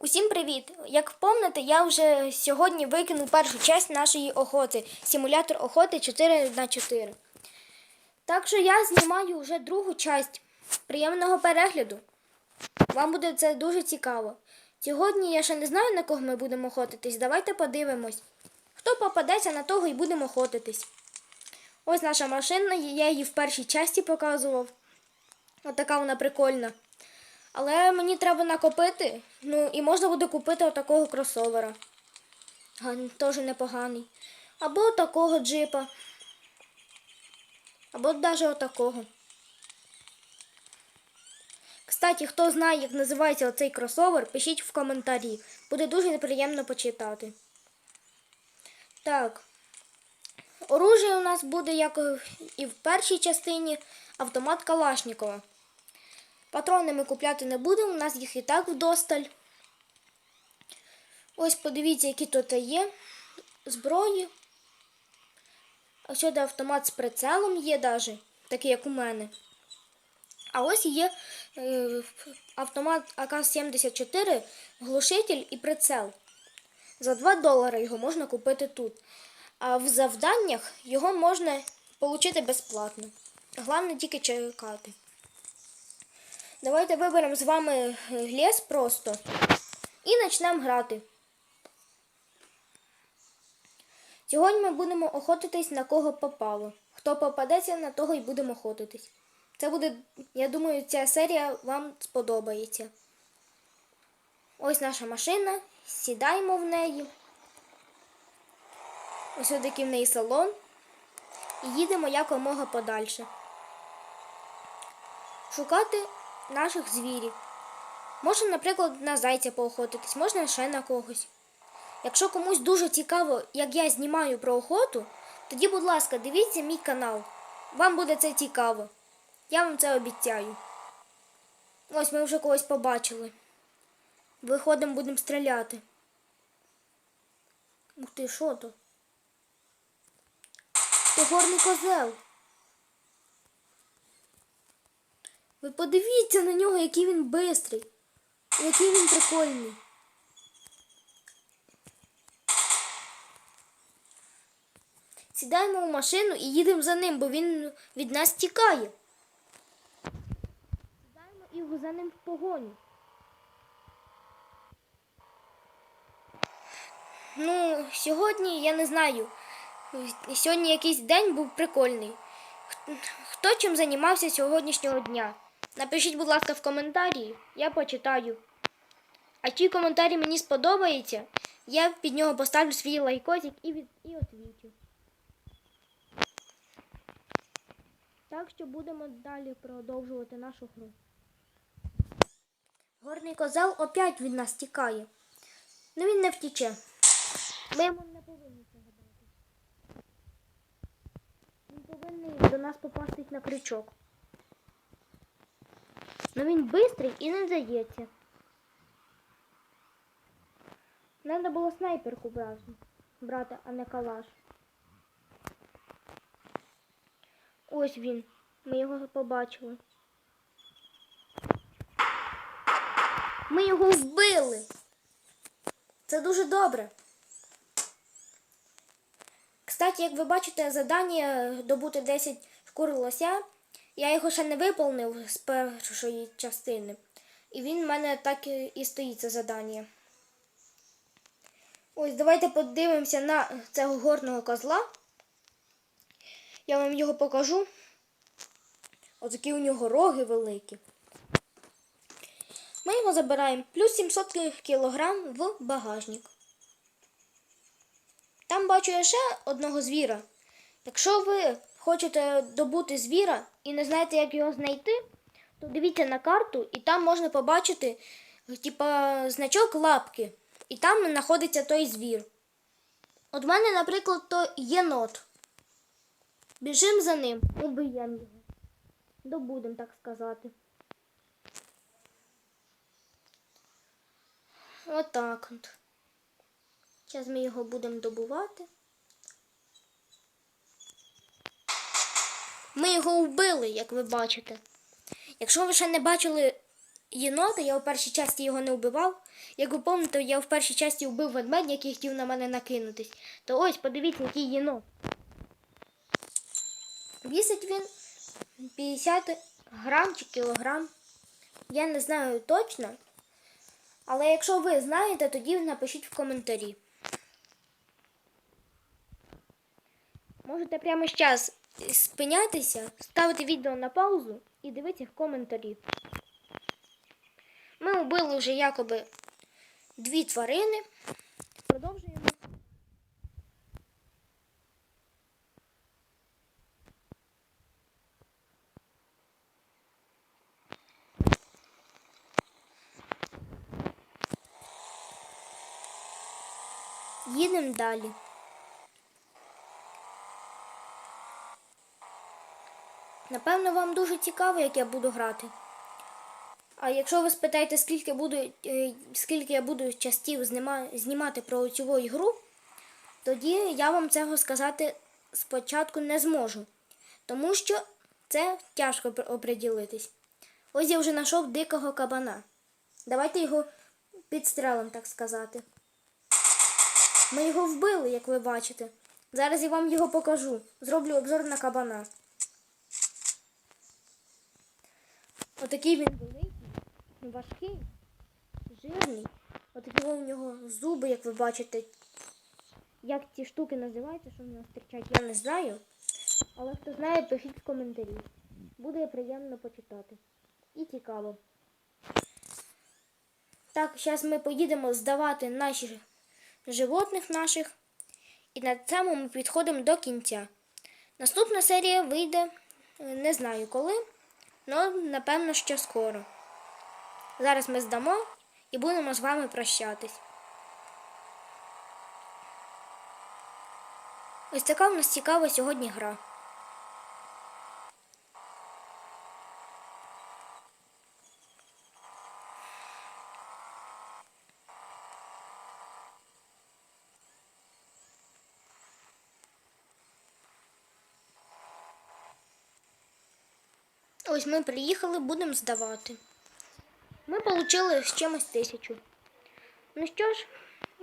Усім привіт! Як помните, я вже сьогодні викинув першу часть нашої охоти симулятор охоти 4 на 4 Так що я знімаю вже другу часть. Приємного перегляду. Вам буде це дуже цікаво. Сьогодні я ще не знаю, на кого ми будемо охотитись. Давайте подивимось. Хто попадеться, на того і будемо охотитись. Ось наша машина, я її в першій часті показував. Отака вона прикольна. Але мені треба накопити. Ну, і можна буде купити отакого кросовера. Теж непоганий. Або такого джипа. Або навіть отакого. Кстати, хто знає, як називається оцей кросовер, пишіть в коментарі. Буде дуже неприємно почитати. Так. Оружие у нас буде, як і в першій частині, автомат Калашникова. Патрони ми купляти не будемо, у нас їх і так вдосталь. Ось подивіться, які тут є зброї. А сюди автомат з прицелом є навіть, такий як у мене. А ось є е, автомат АК-74, глушитель і прицел. За 2 долари його можна купити тут. А в завданнях його можна отримати безплатно. Головне тільки чекати. Давайте виберемо з вами ліс просто і почнемо грати. Сьогодні ми будемо охотитись на кого попало. Хто попадеться, на того і будемо охотитись. Це буде, я думаю, ця серія вам сподобається. Ось наша машина. Сідаємо в неї. Ось такий в неї салон. І їдемо якомога подальше. Шукати наших звірів. Можна, наприклад, на зайця поохотитись, можна ще на когось. Якщо комусь дуже цікаво, як я знімаю про охоту, тоді, будь ласка, дивіться мій канал. Вам буде це цікаво. Я вам це обіцяю. Ось ми вже когось побачили. Виходимо, будемо стріляти. Ух ти, що то? Це горний козел. Ви подивіться на нього, який він бистрий, який він прикольний. Сідаємо в машину і їдемо за ним, бо він від нас тікає. Сідаємо і за ним в погоню. Ну, сьогодні я не знаю. Сьогодні якийсь день був прикольний. Хто чим займався сьогоднішнього дня? Напишіть, будь ласка, в коментарі, я почитаю. А ті коментарі мені сподобаються, я під нього поставлю свій лайкосик і, від... і отвічу. Так що будемо далі продовжувати нашу гру. Горний козел опять від нас тікає. Ну він не втіче. Ми йому не повинні цього дати. Він повинен до нас попастись на крючок. Ну він бистрий і не здається. Надо було снайперку брати, брати, а не калаш. Ось він. Ми його побачили. Ми його вбили. Це дуже добре. Кстати, як ви бачите, завдання добути 10 шкур лося. Я його ще не виповнив з першої частини. І він в мене так і стоїть це завдання. Ось, давайте подивимося на цього горного козла. Я вам його покажу. Ось такі у нього роги великі. Ми його забираємо плюс 700 кг в багажник. Там бачу я ще одного звіра. Якщо ви хочете добути звіра і не знаєте, як його знайти, то дивіться на карту і там можна побачити типа, значок лапки. І там знаходиться той звір. От в мене, наприклад, то єнот. Біжимо за ним, убиємо його. Добудемо, так сказати. Отак от. Зараз ми його будемо добувати. Ми його вбили, як ви бачите. Якщо ви ще не бачили єнота, я у першій часті його не вбивав. Як ви пам'ятаєте, я в першій часті вбив ведмедя, який хотів на мене накинутись. То ось, подивіться, який єнот. Вісить він 50 грам чи кілограм. Я не знаю точно. Але якщо ви знаєте, тоді напишіть в коментарі. Можете прямо зараз спинятися, ставити відео на паузу і дивитися коментарі. Ми вбили вже якоби дві тварини. Продовжуємо. Їдемо далі. Напевно, вам дуже цікаво, як я буду грати. А якщо ви спитаєте, скільки буду, е, скільки я буду частів знімати про цю ігру, тоді я вам цього сказати спочатку не зможу. Тому що це тяжко оприділитись. Ось я вже знайшов дикого кабана. Давайте його підстрелимо, так сказати. Ми його вбили, як ви бачите. Зараз я вам його покажу. Зроблю обзор на кабана. Отакий він великий, важкий, жирний. Отакі у нього зуби, як ви бачите. Як ці штуки називаються, що в нього стирчать, я не знаю. Але хто знає, пишіть в коментарі. Буде приємно почитати. І цікаво. Так, зараз ми поїдемо здавати наші животних наших. І на цьому ми підходимо до кінця. Наступна серія вийде е, не знаю коли, але напевно що скоро. Зараз ми здамо і будемо з вами прощатись. Ось така в нас цікава сьогодні гра. Ось ми приїхали, будемо здавати. Ми отримали з чимось тисячу. Ну що ж,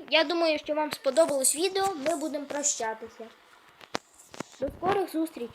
я думаю, що вам сподобалось відео. Ми будемо прощатися. До скорих зустріч!